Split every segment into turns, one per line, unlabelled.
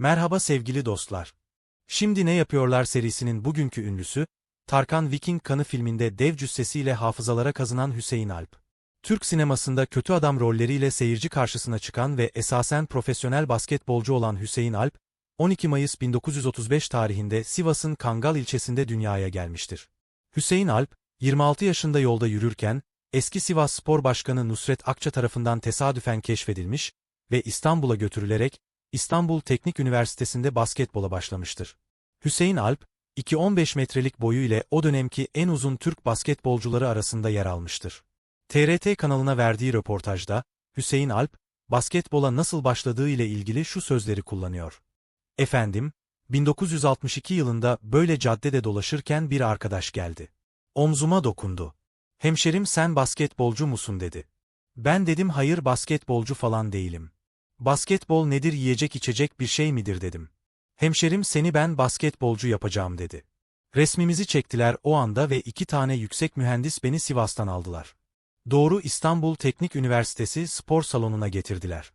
Merhaba sevgili dostlar. Şimdi Ne Yapıyorlar serisinin bugünkü ünlüsü, Tarkan Viking Kanı filminde dev cüssesiyle hafızalara kazınan Hüseyin Alp. Türk sinemasında kötü adam rolleriyle seyirci karşısına çıkan ve esasen profesyonel basketbolcu olan Hüseyin Alp, 12 Mayıs 1935 tarihinde Sivas'ın Kangal ilçesinde dünyaya gelmiştir. Hüseyin Alp, 26 yaşında yolda yürürken, eski Sivas Spor Başkanı Nusret Akça tarafından tesadüfen keşfedilmiş ve İstanbul'a götürülerek İstanbul Teknik Üniversitesi'nde basketbola başlamıştır. Hüseyin Alp, 2.15 metrelik boyu ile o dönemki en uzun Türk basketbolcuları arasında yer almıştır. TRT kanalına verdiği röportajda, Hüseyin Alp, basketbola nasıl başladığı ile ilgili şu sözleri kullanıyor. Efendim, 1962 yılında böyle caddede dolaşırken bir arkadaş geldi. Omzuma dokundu. Hemşerim sen basketbolcu musun dedi. Ben dedim hayır basketbolcu falan değilim. Basketbol nedir yiyecek içecek bir şey midir dedim. Hemşerim seni ben basketbolcu yapacağım dedi. Resmimizi çektiler o anda ve iki tane yüksek mühendis beni Sivas'tan aldılar. Doğru İstanbul Teknik Üniversitesi spor salonuna getirdiler.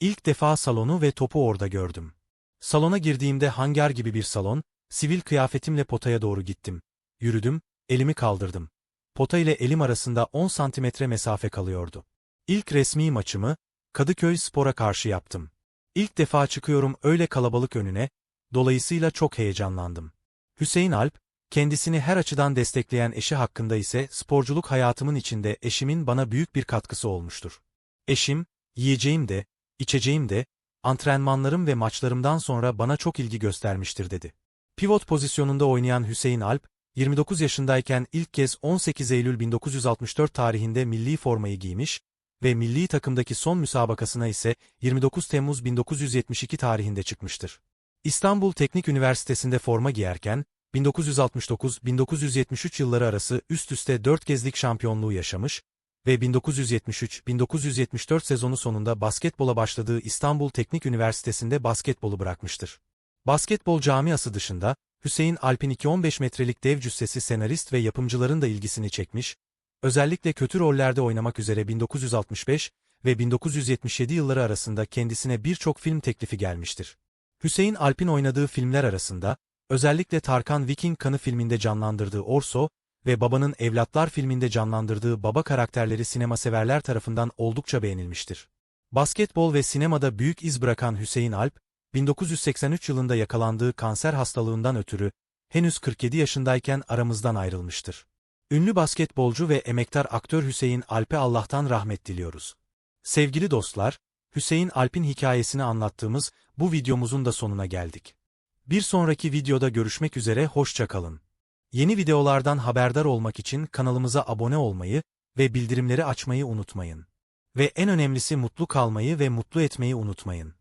İlk defa salonu ve topu orada gördüm. Salona girdiğimde hangar gibi bir salon, sivil kıyafetimle potaya doğru gittim. Yürüdüm, elimi kaldırdım. Pota ile elim arasında 10 santimetre mesafe kalıyordu. İlk resmi maçımı, Kadıköy Spor'a karşı yaptım. İlk defa çıkıyorum öyle kalabalık önüne, dolayısıyla çok heyecanlandım. Hüseyin Alp, kendisini her açıdan destekleyen eşi hakkında ise sporculuk hayatımın içinde eşimin bana büyük bir katkısı olmuştur. Eşim, yiyeceğim de, içeceğim de, antrenmanlarım ve maçlarımdan sonra bana çok ilgi göstermiştir dedi. Pivot pozisyonunda oynayan Hüseyin Alp, 29 yaşındayken ilk kez 18 Eylül 1964 tarihinde milli formayı giymiş ve milli takımdaki son müsabakasına ise 29 Temmuz 1972 tarihinde çıkmıştır. İstanbul Teknik Üniversitesi'nde forma giyerken, 1969-1973 yılları arası üst üste 4 gezlik şampiyonluğu yaşamış ve 1973-1974 sezonu sonunda basketbola başladığı İstanbul Teknik Üniversitesi'nde basketbolu bırakmıştır. Basketbol camiası dışında, Hüseyin Alp'in 2-15 metrelik dev cüssesi senarist ve yapımcıların da ilgisini çekmiş, özellikle kötü rollerde oynamak üzere 1965 ve 1977 yılları arasında kendisine birçok film teklifi gelmiştir. Hüseyin Alp'in oynadığı filmler arasında, özellikle Tarkan Viking Kanı filminde canlandırdığı Orso ve Babanın Evlatlar filminde canlandırdığı baba karakterleri sinema severler tarafından oldukça beğenilmiştir. Basketbol ve sinemada büyük iz bırakan Hüseyin Alp, 1983 yılında yakalandığı kanser hastalığından ötürü, henüz 47 yaşındayken aramızdan ayrılmıştır. Ünlü basketbolcu ve emektar aktör Hüseyin Alp'e Allah'tan rahmet diliyoruz. Sevgili dostlar, Hüseyin Alp'in hikayesini anlattığımız bu videomuzun da sonuna geldik. Bir sonraki videoda görüşmek üzere hoşça kalın. Yeni videolardan haberdar olmak için kanalımıza abone olmayı ve bildirimleri açmayı unutmayın. Ve en önemlisi mutlu kalmayı ve mutlu etmeyi unutmayın.